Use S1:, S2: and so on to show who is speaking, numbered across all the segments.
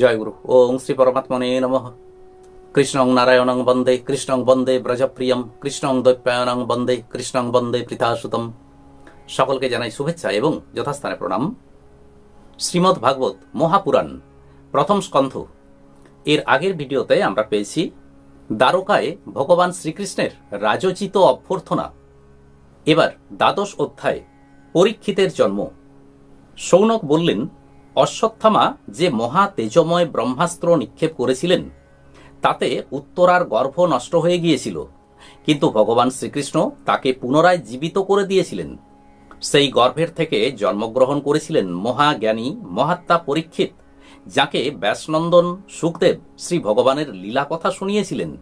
S1: জয়গুরু ওং শ্রী পরমাত্মনে নম। কৃষ্ণং নারায়ণং বন্দে, কৃষ্ণং বন্দে ব্রজপ্রিয়ম, কৃষ্ণং দৈপ্যায়নং বন্দে, কৃষ্ণং বন্দে পৃথাসুতম সকলকে জানাই শুভেচ্ছা এবং যথাস্থানে প্রণাম। শ্রীমদ্ ভাগবত মহাপুরাণ, প্রথম স্কন্ধ। এর আগের ভিডিওতে আমরা পেয়েছি দ্বারকায় ভগবান শ্রীকৃষ্ণের রাজচিত অভ্যর্থনা। এবার দ্বাদশ অধ্যায়, পরীক্ষিতের জন্ম। সৌনক বললেন অশ্বত্থামা যে মহা তেজময় ব্রহ্মাস্ত্র নিক্ষেপ করেছিলেন, তাতে উত্তরার গর্ভ নষ্ট হয়ে গিয়েছিল। কিন্তু ভগবান শ্রীকৃষ্ণ তাকে পুনরায় জীবিত করে দিয়েছিলেন। সেই গর্ভের থেকে জন্মগ্রহণ করেছিলেন মহাজ্ঞানী মহাত্মা পরীক্ষিত, যাকে ব্যাসনন্দন সুখদেব শ্রী ভগবানের লীলা কথা শুনিয়েছিলেন।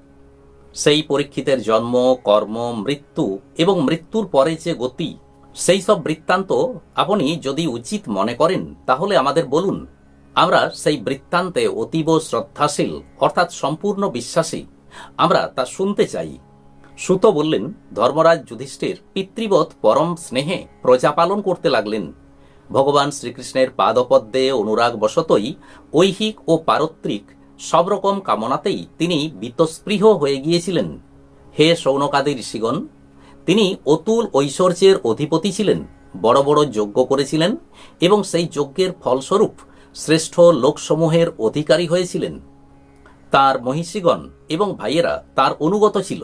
S1: সেই পরীক্ষিতের জন্ম, কর্ম, মৃত্যু এবং মৃত্যুর পরে যে গতি সেই সব বৃত্তান্ত আপনি যদি উচিত মনে করেন, তাহলে আমাদের বলুন, আমরা সেই বৃত্তান্তে অতীব শ্রদ্ধাশীল, অর্থাৎ সম্পূর্ণ বিশ্বাসী, আমরা তা শুনতে চাই। সুত বললেন, ধর্মরাজ যুধিষ্ঠির পিতৃবৎ পরম স্নেহে প্রজা পালন করতে লাগলেন। ভগবান শ্রীকৃষ্ণের পাদপদ্মে অনুরাগ বশতই ঐহিক ও পারত্রিক সব রকম কামনাতেই তিনি বিতস্পৃহ হয়ে গিয়েছিলেন। হে সৌনকাদি ঋষিগণ তিনি অতুল ঐশ্বর্যের অধিপতি ছিলেন, বড় বড় যজ্ঞ করেছিলেন এবং সেই যজ্ঞের ফলস্বরূপ শ্রেষ্ঠ লোকসমূহের অধিকারী হয়েছিলেন। তার মহিষীগণ এবং ভাইয়েরা তার অনুগত ছিল।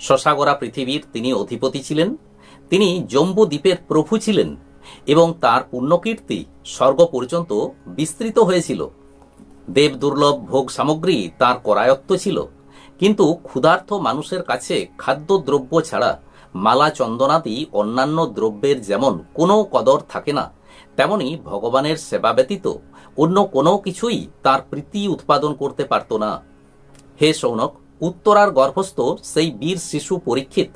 S1: শশাগরা পৃথিবীর তিনি অধিপতি ছিলেন, তিনি জম্বু দ্বীপের প্রভু ছিলেন এবং তার পুণ্যকীর্তি স্বর্গ পর্যন্ত বিস্তৃত হয়েছিল। দেব দুর্লভ ভোগ সামগ্রী তার করায়ত্ত ছিল, কিন্তু ক্ষুধার্থ মানুষের কাছে খাদ্যদ্রব্য ছাড়া মালা চন্দনাদি অন্যান্য দ্রব্যের যেমন কোনো কদর থাকে না, তেমনি ভগবানের সেবা ব্যতীত অন্য কোনো কিছুই তার প্রীতি উৎপাদন করতে পারত না। হে সৌনক, উত্তরার গর্ভস্থ সেই বীর শিশু পরীক্ষিত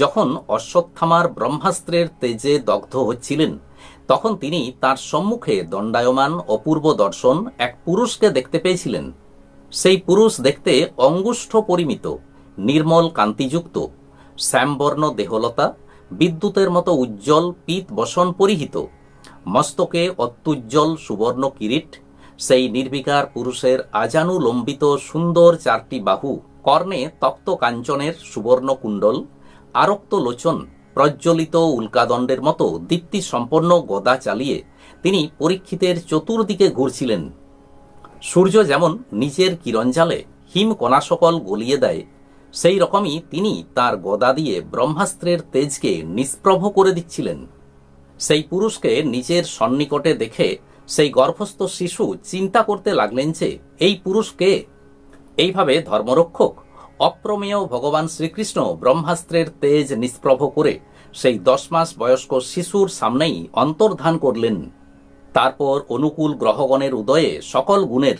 S1: যখন অশ্বত্থামার ব্রহ্মাস্ত্রের তেজে দগ্ধ হচ্ছিলেন, তখন তিনি তার সম্মুখে দণ্ডায়মান অপূর্ব দর্শন এক পুরুষকে দেখতে পেয়েছিলেন। সেই পুরুষ দেখতে অঙ্গুষ্ঠ পরিমিত, নির্মল কান্তিযুক্ত শ্যামবর্ণ দেহলতা, বিদ্যুতের মতো উজ্জ্বল পীত বসন পরিহিত, মস্তকে অত্যুজ্জ্বল সুবর্ণ কিরিট, সেই নির্বিকার পুরুষের আজানুলম্বিত সুন্দর চারটি বাহু, কর্ণে তপ্ত কাঞ্চনের সুবর্ণ কুণ্ডল, আরক্ত লোচন, প্রজ্বলিত উল্কাদণ্ডের মতো দীপ্তি সম্পন্ন গদা চালিয়ে তিনি পরীক্ষিতের চতুর্দিকে ঘুরছিলেন। সূর্য যেমন নিজের কিরঞ্জালে হিম সকল গলিয়ে দেয় সেই রকমই তিনি তার গদা দিয়ে ব্রহ্মাস্ত্রের তেজকে নিষ্প্রভ করে দিচ্ছিলেন। সেই পুরুষকে নিজের সন্নিকটে দেখে সেই গর্ভস্থ শিশু চিন্তা করতে লাগলেন যে, এই পুরুষকে এইভাবে ধর্মরক্ষক অপ্রমেয় ভগবান শ্রীকৃষ্ণ ব্রহ্মাস্ত্রের তেজ নিষ্প্রভ করে সেই দশ মাস বয়স্ক শিশুর সামনেই অন্তর্ধান করলেন। তারপর অনুকূল গ্রহগণের উদয়ে সকল গুণের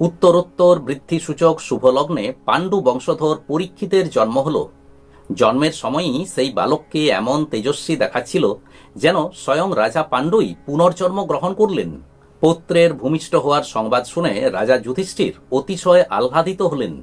S1: উত্তরোত্তর বৃদ্ধিসূচক শুভলগ্নে পাণ্ডু বংশধর পরীক্ষিতের জন্ম হল। জন্মের সময়ই সেই বালককে এমন তেজস্বী দেখাচ্ছিল যেন স্বয়ং রাজা পাণ্ডুই পুনর্জন্ম গ্রহণ করলেন। পৌত্রের ভূমিষ্ঠ হওয়ার সংবাদ শুনে রাজা যুধিষ্ঠির অতিশয় আহ্লাদিত হলেন।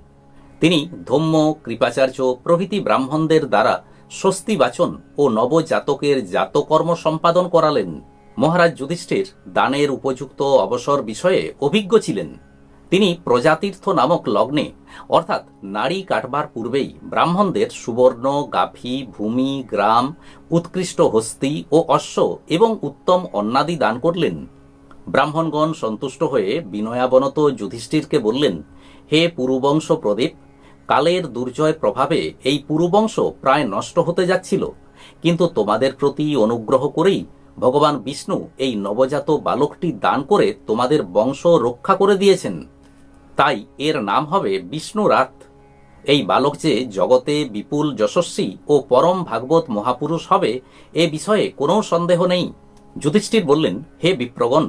S1: তিনি ধম্ম কৃপাচার্য, প্রভৃতি ব্রাহ্মণদের দ্বারা স্বস্তি বাচন ও নবজাতকের জাতকর্ম সম্পাদন করালেন। মহারাজ যুধিষ্ঠির দানের উপযুক্ত অবসর বিষয়ে অভিজ্ঞ ছিলেন। তিনি প্রজাতীর্থ নামক লগ্নে, অর্থাৎ নারী কাটবার পূর্বেই ব্রাহ্মণদের সুবর্ণ গাফি ভূমি, গ্রাম, উৎকৃষ্ট হস্তি ও অশ্ব এবং উত্তম অন্নাদি দান করলেন। ব্রাহ্মণগণ সন্তুষ্ট হয়ে বিনয়াবনত যুধিষ্ঠিরকে বললেন, হে পুরুবংশ প্রদীপ, কালের দুর্জয় প্রভাবে এই পুরুবংশ প্রায় নষ্ট হতে যাচ্ছিল। কিন্তু তোমাদের প্রতি অনুগ্রহ করেই ভগবান বিষ্ণু এই নবজাত বালকটি দান করে তোমাদের বংশ রক্ষা করে দিয়েছেন। তাই এর নাম হবে বিষ্ণু রাত এই বালক যে জগতে বিপুল যশস্বী ও পরম ভাগবত মহাপুরুষ হবে, এ বিষয়ে কোনো সন্দেহ নেই। যুধিষ্ঠির বললেন, হে বিপ্রগণ,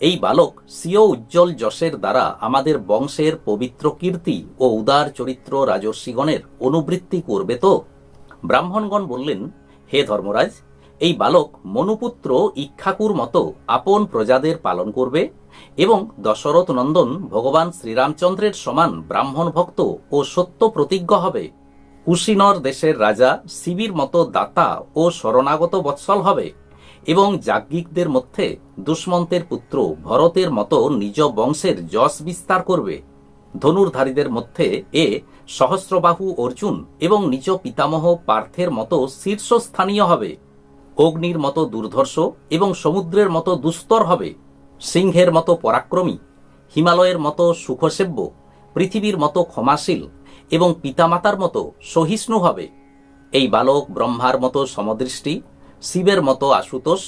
S1: এই বালক স্বীয় উজ্জ্বল যশের দ্বারা আমাদের বংশের পবিত্র কীর্তি ও উদার চরিত্র রাজর্ষিগণের অনুবৃত্তি করবে তো? ব্রাহ্মণগণ বললেন, হে ধর্মরাজ, এই বালক মনুপুত্র ইক্ষাকুর মতো আপন প্রজাদের পালন করবে এবং দশরথ নন্দন ভগবান শ্রীরামচন্দ্রের সমান ব্রাহ্মণ ভক্ত ও সত্য প্রতিজ্ঞ হবে। কুশিনর দেশের রাজা, শিবির মতো দাতা ও শরণাগত বৎসল হবে এবং যাজ্ঞিকদের মধ্যে দুষ্মন্তের পুত্র ভরতের মতো নিজ বংশের যশ বিস্তার করবে। ধনুর্ধারীদের মধ্যে এ সহস্রবাহু অর্জুন এবং নিজ পিতামহ পার্থের মতো শীর্ষস্থানীয় হবে। অগ্নির মতো দুর্ধর্ষ এবং সমুদ্রের মতো দুস্তর হবে। সিংহের মতো পরাক্রমী, হিমালয়ের মতো সুখসেব্য, পৃথিবীর মতো ক্ষমাশীল এবং পিতামাতার মতো সহিষ্ণু হবে। এই বালক ব্রহ্মার মতো সমদৃষ্টি, শিবের মতো আশুতোষ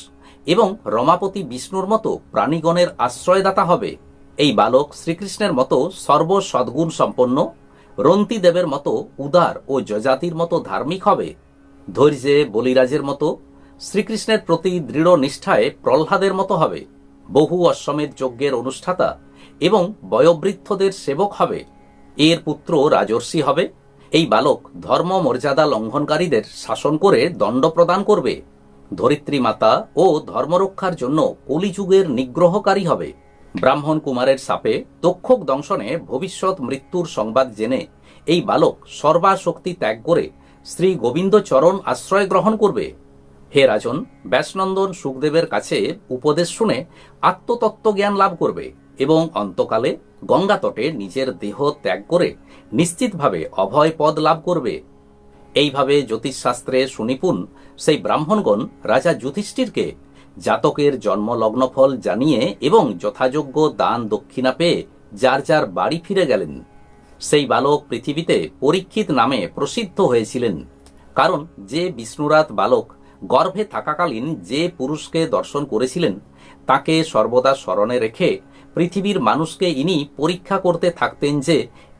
S1: এবং রমাপতি বিষ্ণুর মতো প্রাণীগণের আশ্রয়দাতা হবে। এই বালক শ্রীকৃষ্ণের মতো সর্ব সদ্গুণ সম্পন্ন রন্তিদেবের মতো উদার ও যজাতির মতো ধার্মিক হবে। ধৈর্যে বলিরাজের মতো শ্রীকৃষ্ণের প্রতি দৃঢ় নিষ্ঠায় প্রহ্লাদের মতো হবে। বহু অশ্বমেধ যজ্ঞের অনুষ্ঠাতা এবং বয়োবৃদ্ধদের সেবক হবে। এর পুত্র রাজর্ষি হবে। এই বালক ধর্ম মর্যাদা লঙ্ঘনকারীদের শাসন করে দণ্ড প্রদান করবে। ধরিত্রী মাতা ও ধর্মরক্ষার জন্য কলিযুগের নিগ্রহকারী হবে। ব্রাহ্মণ কুমারের সাপে তক্ষক দংশনে ভবিষ্যৎ মৃত্যুর সংবাদ জেনে এই বালক সর্বাশক্তি ত্যাগ করে শ্রী গোবিন্দচরণ আশ্রয় গ্রহণ করবে। হে রাজন, ব্যাসনন্দন সুখদেবের কাছে উপদেশ শুনে আত্মতত্ত্ব জ্ঞান লাভ করবে এবং অন্তকালে গঙ্গা তটে নিজের দেহ ত্যাগ করে নিশ্চিতভাবে অভয় পদ লাভ করবে। এইভাবে জ্যোতিষশাস্ত্রে সুনিপুণ সেই ব্রাহ্মণগণ রাজা যুধিষ্ঠিরকে জাতকের জন্ম লগ্নফল জানিয়ে এবং যথাযোগ্য দান দক্ষিণা পেয়ে যার যার বাড়ি ফিরে গেলেন। সেই বালক পৃথিবীতে পরীক্ষিত নামে প্রসিদ্ধ হয়েছিলেন। কারণ যে বিষ্ণুরাত বালক গর্ভে থাকাকালীন যে পুরুষকে দর্শন করেছিলেন, তাকে সর্বদা স্মরণে রেখে পৃথিবীর মানুষকে ইনি পরীক্ষা করতে থাকতেন যে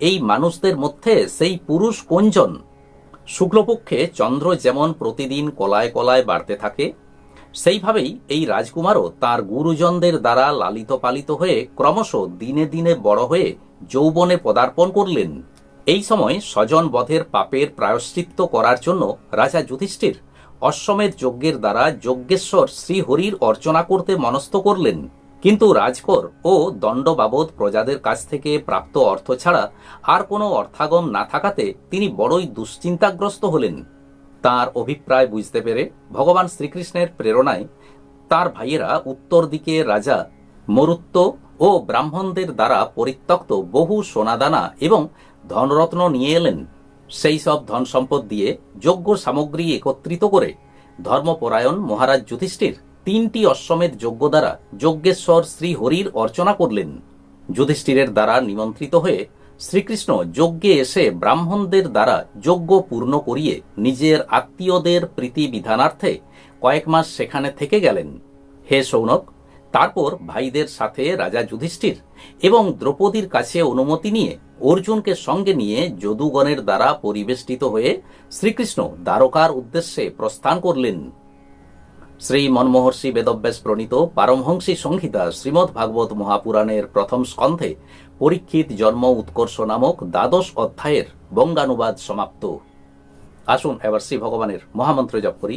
S1: এই মানুষদের মধ্যে সেই পুরুষ কোনজন। শুক্লপক্ষে চন্দ্র যেমন প্রতিদিন কলায় কলায় বাড়তে থাকে, সেইভাবেই এই রাজকুমারও তার গুরুজনদের দ্বারা লালিত পালিত হয়ে ক্রমশ দিনে দিনে বড় হয়ে যৌবনে পদার্পণ করলেন। এই সময় স্বজন বধের পাপের প্রায়শ্চিত্ত করার জন্য রাজা যুধিষ্ঠির অশ্বমেধ যজ্ঞের দ্বারা যজ্ঞেশ্বর শ্রীহরির অর্চনা করতে মনস্থ করলেন। কিন্তু রাজকর ও দণ্ড বাবদ প্রজাদের কাছ থেকে প্রাপ্ত অর্থ ছাড়া আর কোনো অর্থাগম না থাকাতে তিনি বড়ই দুশ্চিন্তাগ্রস্ত হলেন। তার অভিপ্রায় বুঝতে পেরে ভগবান শ্রীকৃষ্ণের প্রেরণায় তার ভাইয়েরা উত্তর দিকে রাজা মরুত্ব ও ব্রাহ্মণদের দ্বারা পরিত্যক্ত বহু সোনাদানা এবং ধনরত্ন নিয়ে এলেন। সেই সব ধন সম্পদ দিয়ে যোগ্য সামগ্রী একত্রিত করে ধর্মপরায়ণ মহারাজ যুধিষ্ঠির তিনটি অশ্বমেধ যজ্ঞ দ্বারা যজ্ঞেশ্বর শ্রী হরির অর্চনা করলেন। যুধিষ্ঠিরের দ্বারা নিমন্ত্রিত হয়ে শ্রীকৃষ্ণ যজ্ঞে এসে ব্রাহ্মণদের দ্বারা যজ্ঞ পূর্ণ করিয়ে নিজের আত্মীয়দের প্রীতি বিধানার্থে কয়েক মাস সেখানে থেকে গেলেন। হে সৌনক তারপর ভাইদের সাথে রাজা যুধিষ্ঠির এবং দ্রৌপদীর কাছে অনুমতি নিয়ে অর্জুনকে সঙ্গে নিয়ে যদুগণের দ্বারা পরিবেষ্টিত হয়ে শ্রীকৃষ্ণ দ্বারকার উদ্দেশ্যে প্রস্থান করলেন। শ্রী মনমোহর্ষি বেদব্যাস প্রণীত পারমহংসী সংহিতা শ্রীমদ্ ভাগবত মহাপুরাণের প্রথম স্কন্ধে পরীক্ষিত জন্ম উৎকর্ষ নামক দ্বাদশ অধ্যায়ের বঙ্গানুবাদ সমাপ্ত। আসুন এবার শ্রী ভগবানের মহামন্ত্র জপ করি।